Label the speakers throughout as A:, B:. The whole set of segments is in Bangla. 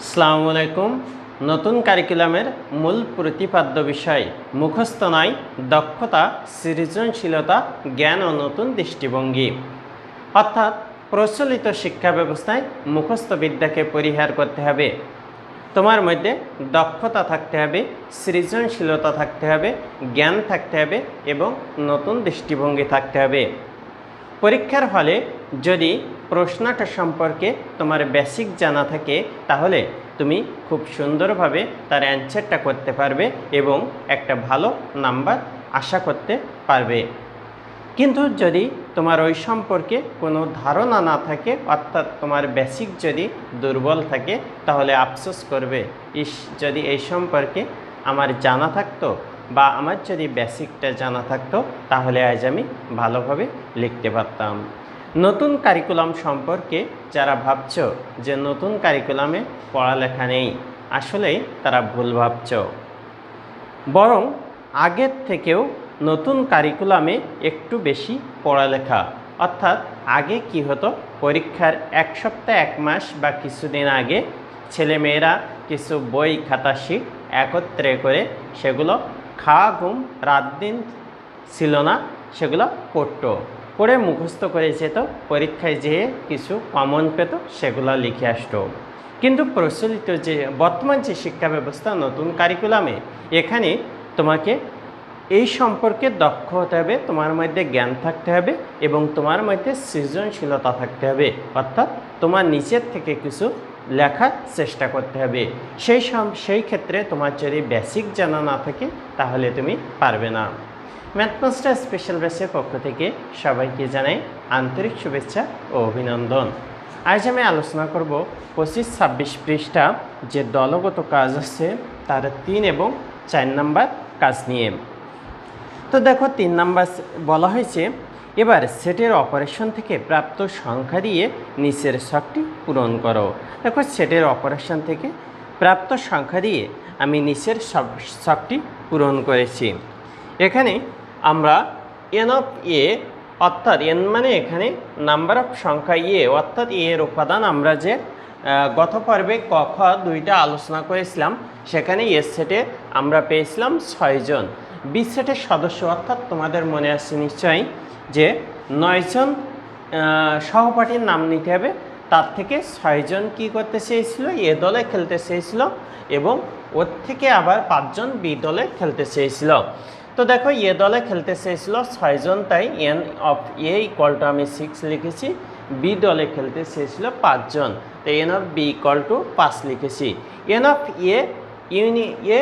A: আসসালামু আলাইকুম। নতুন কারিকুলামের মূল প্রতিপাদ্য বিষয়, মুখস্থ নয় দক্ষতা, সৃজনশীলতা, জ্ঞান ও নতুন দৃষ্টিভঙ্গি। অর্থাৎ প্রচলিত শিক্ষা ব্যবস্থায় মুখস্থ বিদ্যাকে পরিহার করতে হবে। তোমার মধ্যে দক্ষতা থাকতে হবে, সৃজনশীলতা থাকতে হবে, জ্ঞান থাকতে হবে এবং নতুন দৃষ্টিভঙ্গি থাকতে হবে। পরীক্ষার হলে যদি প্রশ্নটা সম্পর্কে তোমার বেসিক জানা থাকে, তাহলে তুমি খুব সুন্দরভাবে তার অ্যান্সারটা করতে পারবে এবং একটা ভালো নাম্বার আশা করতে পারবে। কিন্তু যদি তোমার ওই সম্পর্কে কোনো ধারণা না থাকে, অর্থাৎ তোমার বেসিক যদি দুর্বল থাকে, তাহলে আফসোস করবে, ইস, যদি এই সম্পর্কে আমার জানা থাকতো বা আমার যদি বেসিকটা জানা থাকতো, তাহলে আজ আমি ভালোভাবে লিখতে পারতাম। নতুন কারিকুলাম সম্পর্কে যারা ভাবছ যে নতুন কারিকুলামে পড়ালেখা নেই আসলেই তারা ভুল ভাবছ। বরং আগের থেকেও নতুন কারিকুলামে একটু বেশি পড়ালেখা, অর্থাৎ আগে কি হতো, পরীক্ষার এক সপ্তাহ, এক মাস বা কিছুদিন আগে ছেলেমেয়েরা কিছু বই খাতা, শিট একত্রে করে সেগুলো খাওয়া ঘুম রাত দিন ছিল না সেগুলো পড়তো। পড়ে মুখস্থ করে যেত পরীক্ষায় যেয়ে কিছু কমন পেত, সেগুলো লিখে আসতো। কিন্তু প্রচলিত যে, বর্তমান যে শিক্ষা ব্যবস্থা, নতুন কারিকুলামে এখানে তোমাকে এই সম্পর্কে দক্ষ হতে হবে, তোমার মধ্যে জ্ঞান থাকতে হবে এবং তোমার মধ্যে সৃজনশীলতা থাকতে হবে। অর্থাৎ তোমার নিচের থেকে কিছু লেখার চেষ্টা করতে হবে। সেই সেই ক্ষেত্রে তোমার যদি বেসিক জানা না থাকে, তাহলে তুমি পারবে না। ম্যাথমাস্টার স্পেশাল ব্যাচের পক্ষ থেকে সবাইকে জানাই আন্তরিক শুভেচ্ছা ও অভিনন্দন। আজ আমি আলোচনা করব পঁচিশ ছাব্বিশ পৃষ্ঠা, যে দলগত কাজ আছে, তার তিন এবং চার নাম্বার কাজ নিয়ে। তো দেখো, তিন নাম্বার বলা হয়েছে এবার সেটের অপারেশন থেকে প্রাপ্ত সংখ্যা দিয়ে নিচের শখটি পূরণ করো। দেখো, সেটের অপারেশন থেকে প্রাপ্ত সংখ্যা দিয়ে আমি নিচের শখটি পূরণ করেছি। এখানে আমরা এন অফ এ অর্থাৎ এন মানে এখানে নাম্বার অফ সংখ্যা এ অর্থাৎ এ এর উপাদান আমরা যে গত পর্বে ক, খ দুইটা আলোচনা করেছিলাম, সেখানে এ সেটে আমরা পেয়েছিলাম ছয়জন। বি সেটের সদস্য অর্থাৎ তোমাদের মনে আছে নিশ্চয়ই। যে নয়জন সহপাঠীর নাম নিতে হবে। তার থেকে ছয়জন কি করতে চেয়েছিল? এ দলে খেলতে চেয়েছিল এবং ওর থেকে আবার পাঁচজন বি দলে খেলতে চেয়েছিল। তো দেখো, এ দলে খেলতে চেয়েছিল ছয়জন, তাই N of A equal to আমি সিক্স লিখেছি বি দলে খেলতে চেয়েছিল পাঁচজন তো N of B equal to পাঁচ লিখেছি। N of A union A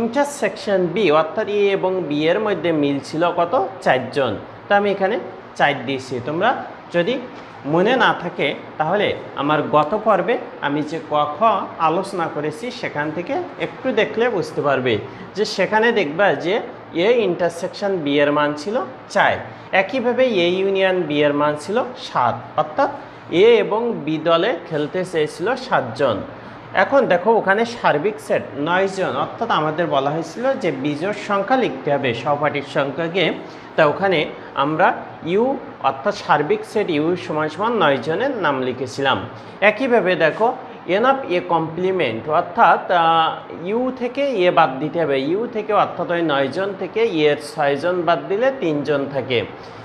A: intersection B অর্থাৎ এ এবং বি এর মধ্যে মিল ছিল কত? চারজন। তো আমি এখানে চার দিয়েছি। তোমরা যদি মনে না থাকে, তাহলে আমার গত পর্বে আমি যে ক, খ আলোচনা করেছি, সেখান থেকে একটু দেখলে বুঝতে পারবে যে সেখানে দেখবা যে এ ইন্টারসেকশন বি এর মান ছিল চার। একইভাবে এ ইউনিয়ন বি এর মান ছিল সাত। অর্থাৎ এ এবং বি দলে খেলতে চেয়েছিল সাতজন। এখন দেখো, ওখানে সার্বিক সেট নয় জন। অর্থাৎ আমাদের বলা হয়েছিল যে বিজোড় সংখ্যা লিখতে হবে, সহপাঠীর সংখ্যাকে। তা ওখানে আমরা ইউ, অর্থাৎ সার্বিক সেট ইউ সমান সমান নয় জনের নাম লিখেছিলাম। একইভাবে দেখো, এন অফ এ কমপ্লিমেন্ট, অর্থাৎ ইউ থেকে এ বাদ দিতে হবে। ইউ থেকে অর্থাৎ ওই নয়জন থেকে এর ছয়জন বাদ দিলে তিনজন থাকে।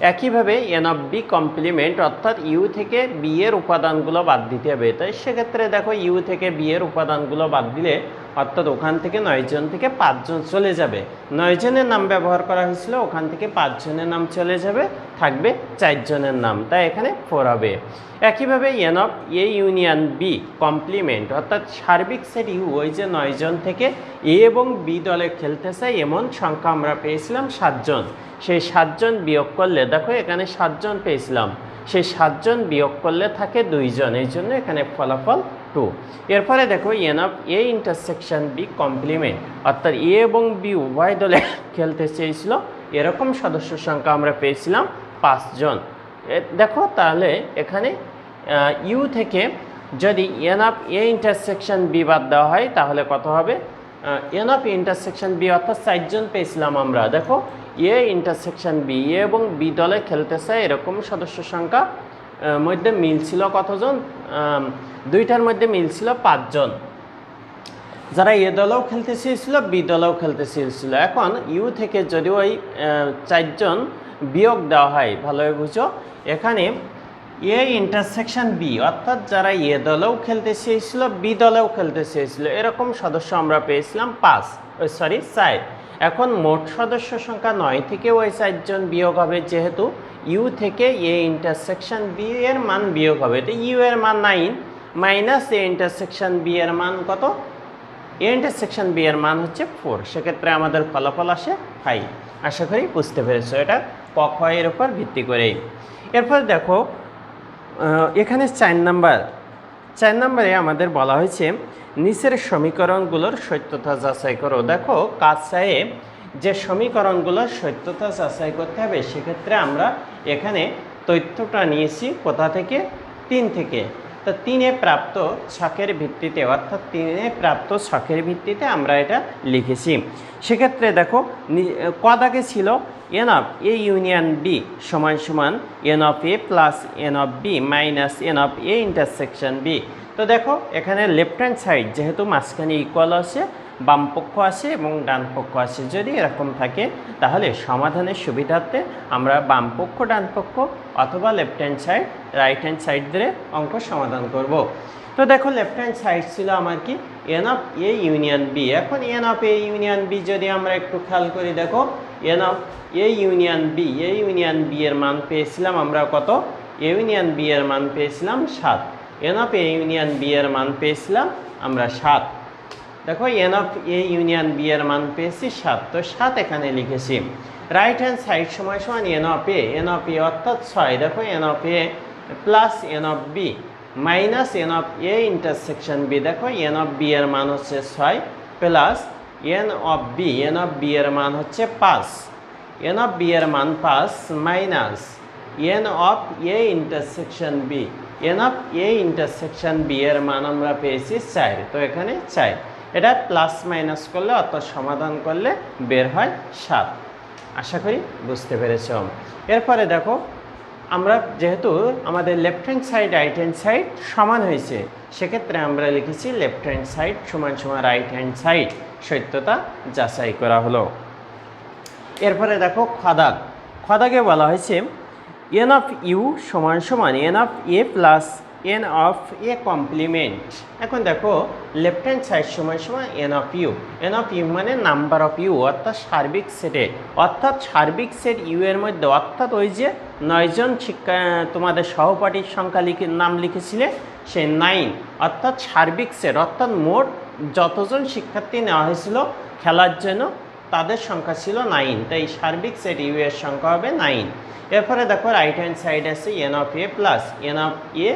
A: একইভাবে এন অফ বি কমপ্লিমেন্ট, অর্থাৎ ইউ থেকে বি এর উপাদানগুলো বাদ দিতে হবে। তাই সেক্ষেত্রে দেখো, ইউ থেকে বি এর উপাদানগুলো বাদ দিলে, অর্থাৎ ওখান থেকে নয়জন থেকে পাঁচজন চলে যাবে। নয়জনের নাম ব্যবহার করা হয়েছিল, ওখান থেকে পাঁচজনের নাম চলে যাবে, থাকবে চারজনের নাম। তাই এখানে ফোর হবে। একইভাবে N of A union B complement, অর্থাৎ সার্বিক সেট ইউ, ওই যে নয়জন থেকে এ এবং বি দলে খেলতে চাই এমন সংখ্যা আমরা পেয়েছিলাম সাতজন। সেই সাতজন বিয়োগ করলে, দেখো এখানে সাতজন পেয়েছিলাম। সেই সাতজন বিয়োগ করলে থাকে দুইজন, এই জন্য এখানে ফলাফল টু। এরপরে দেখো N of A intersection B complement অর্থাৎ এ এবং বি উভয় দলে খেলতে চেয়েছিল। এরকম সদস্য সংখ্যা আমরা পেয়েছিলাম পাঁচজন। দেখো তাহলে এখানে ইউ থেকে যদি N of A intersection B বাদ দেওয়া হয়, তাহলে কত হবে? এন অফ ইন্টারসেকশন বি অর্থাৎ চারজন পেয়েছিলাম আমরা, দেখো এ ইন্টারসেকশন বি এ এবং বি দলে খেলতে চায় এরকম সদস্য সংখ্যা মধ্যে মিল ছিল কতজন? দুইটার মধ্যে মিল ছিল পাঁচজন যারা এ দলেও খেলতে চেয়েছিল বি দলেও খেলতে চেয়েছিল। এখন ইউ থেকে যদি ওই চারজন বিয়োগ দেওয়া হয় ভালোভাবে বুঝো, এখানে এ ইন্টারসেকশন বি অর্থাৎ যারা এ দলেও খেলতে চেয়েছিল বি দলেও খেলতে চেয়েছিল, এরকম সদস্য আমরা পেয়েছিলাম পাঁচ সরি চার। এখন মোট সদস্য সংখ্যা নয় থেকে ওই চারজন বিয়োগ হবে যেহেতু ইউ থেকে এ ইন্টারসেকশন বি এর মান বিয়োগ হবে। তো ইউ এর মান nine minus A intersection B এর মান কত? এ ইন্টারসেকশন বি এর মান হচ্ছে ফোর সেক্ষেত্রে আমাদের ফলাফল আসে ফাইভ আশা করি বুঝতে পেরেছ এটা ক এর উপর ভিত্তি করেই। এরপর দেখো এখানে চার নাম্বার। চার নাম্বারে আমাদের বলা হয়েছে, নিচের সমীকরণগুলোর সত্যতা যাচাই করো। দেখো, কাজ চায়ে যে সমীকরণগুলোর সত্যতা যাচাই করতে হবে, সেক্ষেত্রে আমরা এখানে তথ্যটা নিয়েছি কোথা থেকে? তিন থেকে। তো তিনে প্রাপ্ত ছকের ভিত্তিতে, অর্থাৎ তিনে প্রাপ্ত ছকের ভিত্তিতে আমরা এটা লিখেছি। সেক্ষেত্রে দেখো কদ কদাকে ছিল N of A union B সমান সমান N of A plus N of B minus N of A intersection B তো দেখো, এখানে লেফট হ্যান্ড সাইড যেহেতু মাঝখানে ইকুয়াল আছে বাম পক্ষ আছে এবং ডান পক্ষ আছে। যদি এরকম থাকে, তাহলে সমাধানের সুবিধার্থে আমরা বাম পক্ষ, ডান পক্ষ অথবা left hand side right hand side ধরে অঙ্ক সমাধান করব। তো দেখো লেফট হ্যান্ড সাইড ছিল আমার কি? N of A union B এখন N of A union B যদি আমরা একটু খেয়াল করি, দেখো N of A union B A union B এর মান পেয়েছিলাম আমরা কত? এ ইউনিয়ন বি এর মান পেয়েছিলাম সাত। N of A union B এর মান পেয়েছিলাম আমরা সাত। দেখো N of A union B এর মান পেয়েছি সাত তো সাত এখানে লিখেছি রাইট হ্যান্ড সাইড সময় সমান N of A N of A অর্থাৎ ছয় দেখো N of A plus N of B minus N of A intersection B দেখো এন অফ বি এর মান হচ্ছে ছয় plus N of B N of B এর মান হচ্ছে পাঁচ এন অফ বি এর মান পাঁচ minus N of A intersection B N of A intersection B এর মান আমরা পেয়েছি চার তো এখানে চার এটা প্লাস মাইনাস করলে অর্থাৎ সমাধান করলে বের হয় সাত। আশা করি বুঝতে পেরেছ। এরপরে দেখো, আমরা যেহেতু আমাদের left hand side right hand side সমান হয়েছে, সেক্ষেত্রে আমরা লিখেছি লেফট হ্যান্ড সাইড সমান সমান রাইট হ্যান্ড সাইড সত্যতা যাচাই করা হলো। এরপরে দেখো খদাক। খদাকে বলা হয়েছে এন অফ ইউ সমান সমান N of A plus N of A complement এখন দেখো লেফট হ্যান্ড সাইড সময় সময় N of U N of U মানে নাম্বার অফ ইউ অর্থাৎ সার্বিক সেটে অর্থাৎ সার্বিক সেট ইউ এর মধ্যে, অর্থাৎ ওই যে নয়জন শিক্ষা, তোমাদের সহপাঠীর সংখ্যা লিখে, নাম লিখেছিলে, সে নাইন অর্থাৎ সার্বিক সেট অর্থাৎ মোট যতজন শিক্ষার্থী নেওয়া হয়েছিল, খেলার জন্য তাদের সংখ্যা ছিল নাইন তাই সার্বিক সেট ইউ এর সংখ্যা হবে নাইন এরপরে দেখো রাইট হ্যান্ড সাইড আছে N of A plus N of A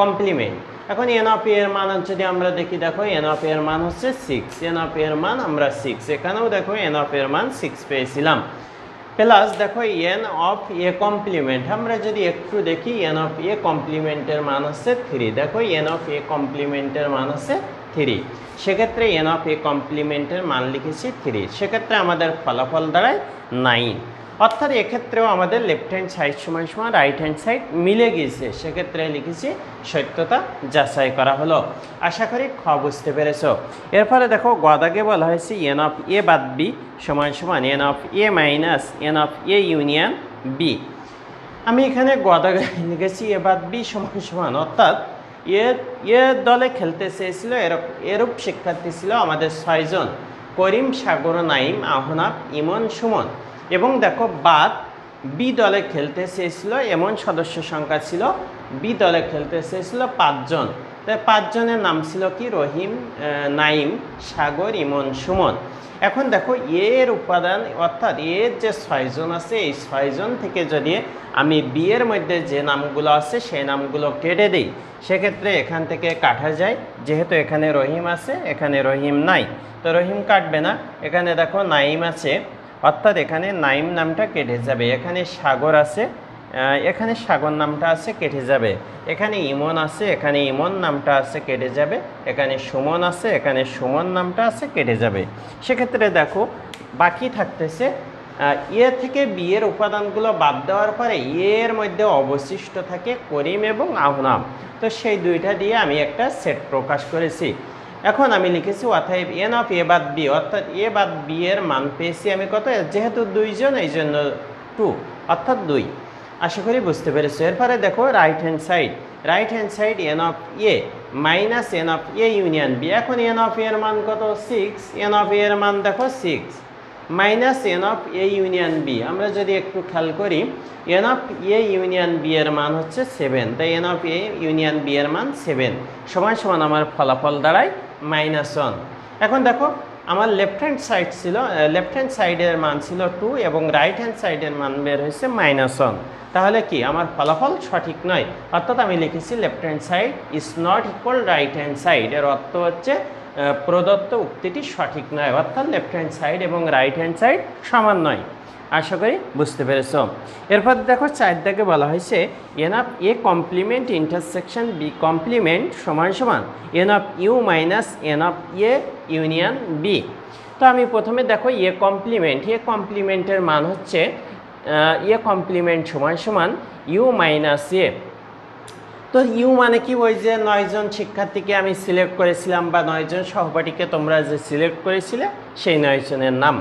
A: complement এখন এন অফ এর মান যদি আমরা দেখি, দেখো এন অফ এর মান হচ্ছে সিক্স এন অফ এর মান আমরা সিক্স এখানেও দেখো এন অফ এর মান সিক্স পেয়েছিলাম। প্লাস দেখো এন অফ এ কমপ্লিমেন্ট আমরা যদি একটু দেখি এন অফ এ কমপ্লিমেন্টের মান হচ্ছে থ্রি দেখো এন অফ এ কমপ্লিমেন্টের মান হচ্ছে থ্রি সেক্ষেত্রে এন অফ এ কমপ্লিমেন্টের মান লিখেছি থ্রি সেক্ষেত্রে আমাদের ফলাফল দাঁড়ায় নাইন অর্থাৎ এক্ষেত্রেও আমাদের লেফট হ্যান্ড সাইড সমান সমান রাইট হ্যান্ড সাইড মিলে গিয়েছে। সেক্ষেত্রে লিখেছি সত্যতা যাচাই করা হলো। আশা করি খ বুঝতে পেরেছ। এরপরে দেখো গদাকে বলা হয়েছে এন অফ এ বাদ বি সমান সমান N of A minus N of A union B আমি এখানে গদা লিখেছি এ বাদ বি সমান সমান। অর্থাৎ এ এ দলে খেলতে চেয়েছিল এরূপ এরূপ শিক্ষার্থী ছিল আমাদের ছয়জন। করিম, সাগর নাইম আহনাব, ইমন, সুমন। এবং দেখো বাদ, বি দলে খেলতে চেয়েছিল, এমন সদস্য সংখ্যা ছিল, বি দলে খেলতে চেয়েছিল পাঁচজন। তাই পাঁচজনের নাম ছিল কি? রহিম নাইম, সাগর, ইমন, সুমন। এখন দেখো এর উপাদান, অর্থাৎ এর যে ছয়জন আছে, এই ছয়জন থেকে যদি আমি বিয়ের মধ্যে যে নামগুলো আছে, সেই নামগুলো কেটে দিই, সেক্ষেত্রে এখান থেকে কাটা যায়। যেহেতু এখানে রহিম আছে, এখানে রহিম নাই। তো রহিম কাটবে না। এখানে দেখো নাইম আছে অর্থাৎ এখানে নাইম নামটা কেটে যাবে। এখানে সাগর আছে এখানে সাগর নামটা আছে, কেটে যাবে। এখানে ইমন আছে, এখানে ইমন নামটা আছে, কেটে যাবে। এখানে সুমন আছে, এখানে সুমন নামটা আছে, কেটে যাবে। সেক্ষেত্রে দেখো, বাকি থাকতেছে এ থেকে বিয়ের উপাদানগুলো বাদ দেওয়ার পরে এর মধ্যে অবশিষ্ট থাকে করিম এবং আহনাম। তো সেই দুইটা দিয়ে আমি একটা সেট প্রকাশ করেছি। এখন আমি লিখেছি, অতএব এন অফ এ বাদ বি, অর্থাৎ এ বাদ বি এর মান পেয়েছি আমি কত? যেহেতু দুইজন এই জন্য টু, অর্থাৎ দুই। আশা করি বুঝতে পেরেছ। এরপরে দেখো right hand side right hand side N of A minus N of A union B এখন এন অফ এর মান কত? সিক্স এন অফ এর মান দেখো six minus N of A union B আমরা যদি একটু খেয়াল করি N of A union B এর মান হচ্ছে সেভেন তাই N of A union B এর মান সেভেন সমান সমান আমার ফলাফল দাঁড়ায় মাইনাস ওয়ান এখন দেখো, আমার লেফট হ্যান্ড সাইড ছিল লেফট হ্যান্ড সাইডের মান ছিল টু এবং রাইট হ্যান্ড সাইডের মান বের হয়েছে মাইনাস ওয়ান তাহলে কি? আমার ফলাফল সঠিক নয়। অর্থাৎ আমি লিখেছি left hand side is not equal right hand side এর অর্থ হচ্ছে প্রদত্ত উক্তিটি সঠিক নয়, অর্থাৎ লেফট হ্যান্ড সাইড এবং রাইট হ্যান্ড সাইড সমান নয়। আশা করি বুঝতে পেরেছ। এরপর দেখো চার দাগে বলা হয়েছে n of A complement intersection B complement সমান সমান n of U minus n of A union B তো আমি প্রথমে দেখো এ কমপ্লিমেন্ট এ কমপ্লিমেন্টের মান হচ্ছে এ কমপ্লিমেন্ট সমান সমান ইউ মাইনাস এ তো ইউ মানে কি? ওই যে নয়জন শিক্ষার্থীকে আমি সিলেক্ট করেছিলাম বা নয়জন সহপাঠীকে তোমরা যে সিলেক্ট করেছিলে, সেই নয়জনের নাম।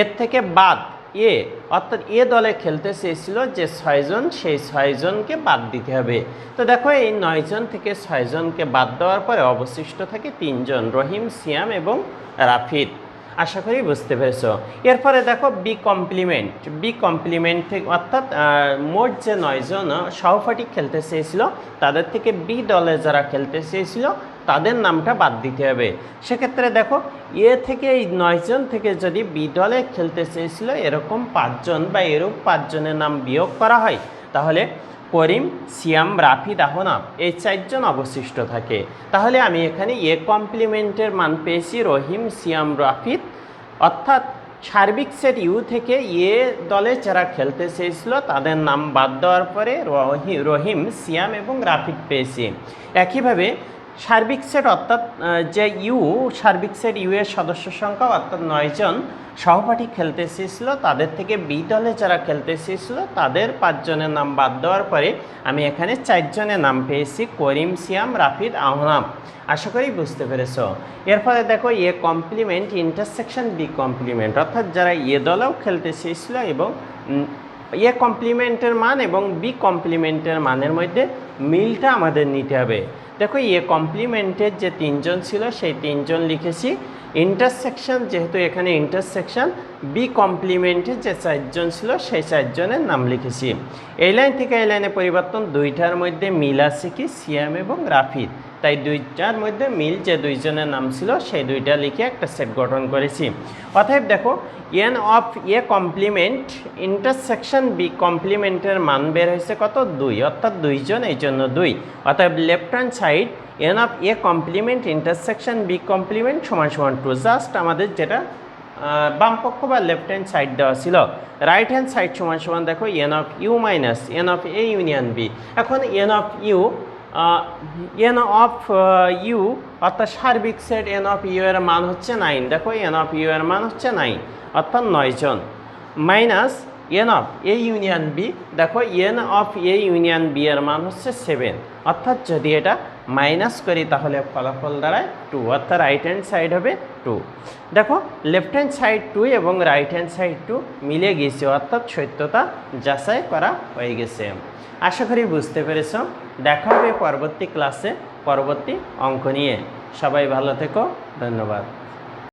A: এর থেকে বাদ এ, অর্থাৎ এ দলে খেলতে চেয়েছিল যে ছয়জন, সেই ছয়জনকে বাদ দিতে হবে। তো দেখো, এই নয়জন থেকে ছয়জনকে বাদ দেওয়ার পরে অবশিষ্ট থাকে তিনজন, রহিম, সিয়াম এবং রাফিদ আশা করি বুঝতে পেরেছ। এরপরে দেখো বি কমপ্লিমেন্ট বি কমপ্লিমেন্ট থেকে অর্থাৎ মোট যে নয়জন সহপাঠী খেলতে চেয়েছিল, তাদের থেকে বি দলে যারা খেলতে চেয়েছিল, তাদের নামটা বাদ দিতে হবে। সেক্ষেত্রে দেখো, এ থেকে এই নয়জন থেকে যদি বি দলে খেলতে চেয়েছিল, এরকম পাঁচজন বা এরূপ পাঁচজনের নাম বিয়োগ করা হয়, তাহলে করিম সিয়াম রাফি আহনাব এই চারজন অবশিষ্ট থাকে। তাহলে আমি এখানে এ কমপ্লিমেন্টের মান পেয়েছি রহিম সিয়াম রাফিদ অর্থাৎ সার্বিক সেট ইউ থেকে এ দলে যারা খেলতে চেয়েছিল, তাদের নাম বাদ দেওয়ার পরে রহি- রহিম, সিয়াম এবং রাফিদ পেয়েছি। একইভাবে সার্বিক সেট অর্থাৎ যে ইউ, সার্বিক সেট ইউ এর সদস্য সংখ্যা, অর্থাৎ নয়জন সহপাঠী খেলতে চেয়েছিল তাদের থেকে বি দলে যারা খেলতে চেয়েছিল তাদের পাঁচজনের নাম বাদ দেওয়ার পরে আমি এখানে চারজনের নাম পেয়েছি, করিম, সিয়াম, রাফিদ, আহনাম। আশা করি বুঝতে পেরেছ। এর ফলে দেখো, A complement intersection B complement অর্থাৎ যারা এ দলেও খেলতে চেয়েছিল এবং এ কমপ্লিমেন্টের মান এবং বি কমপ্লিমেন্টের মানের মধ্যে মিলটা আমাদের নিতে হবে। দেখো, এ কমপ্লিমেন্টের যে তিনজন ছিল, সেই তিনজন লিখেছি। ইন্টারসেকশন যেহেতু এখানে ইন্টারসেকশন বি কমপ্লিমেন্টের যে চারজন ছিল, সেই চারজনের নাম লিখেছি। এই লাইন থেকে এই লাইনে পরিবর্তন, দুইটার মধ্যে মিল আছে কি? সিয়াম এবং রাফিদ তাই দুইটার মধ্যে মিল যে দুইজনের নাম ছিল, সেই দুইটা লিখে একটা সেট গঠন করেছি। অতএব দেখো n of A complement intersection B কমপ্লিমেন্টের মান বের হয়েছে কত? দুই, অর্থাৎ দুইজন, এই জন্য দুই। অতএব left hand side n of A complement intersection B complement সমান সমান টু জাস্ট আমাদের যেটা বাম পক্ষ বা লেফট হ্যান্ড সাইড দেওয়া ছিল। রাইট হ্যান্ড সাইড সমান সমান দেখো n of U minus n of A union B এখন n of U n of U অর্থাৎ সার্বিক সেট এন অফ ইউ এর মান হচ্ছে নাইন দেখো এন অফ ইউ এর মান হচ্ছে নাইন অর্থাৎ নয়জন minus n of A union B দেখো n of A union B এর মান হচ্ছে সেভেন অর্থাৎ যদি এটা মাইনাস করি, তাহলে ফলাফল দাঁড়ায় টু অর্থাৎ রাইট হ্যান্ড সাইড হবে টু দেখো লেফট হ্যান্ড সাইড টু এবং রাইট হ্যান্ড সাইড টু মিলে গেছে, অর্থাৎ সত্যতা যাচাই করা হয়ে গেছে। আশা করি বুঝতে পেরেছ। দেখা হবে পরবর্তী ক্লাসে পরবর্তী অঙ্ক নিয়ে। সবাই ভালো থেকো ধন্যবাদ।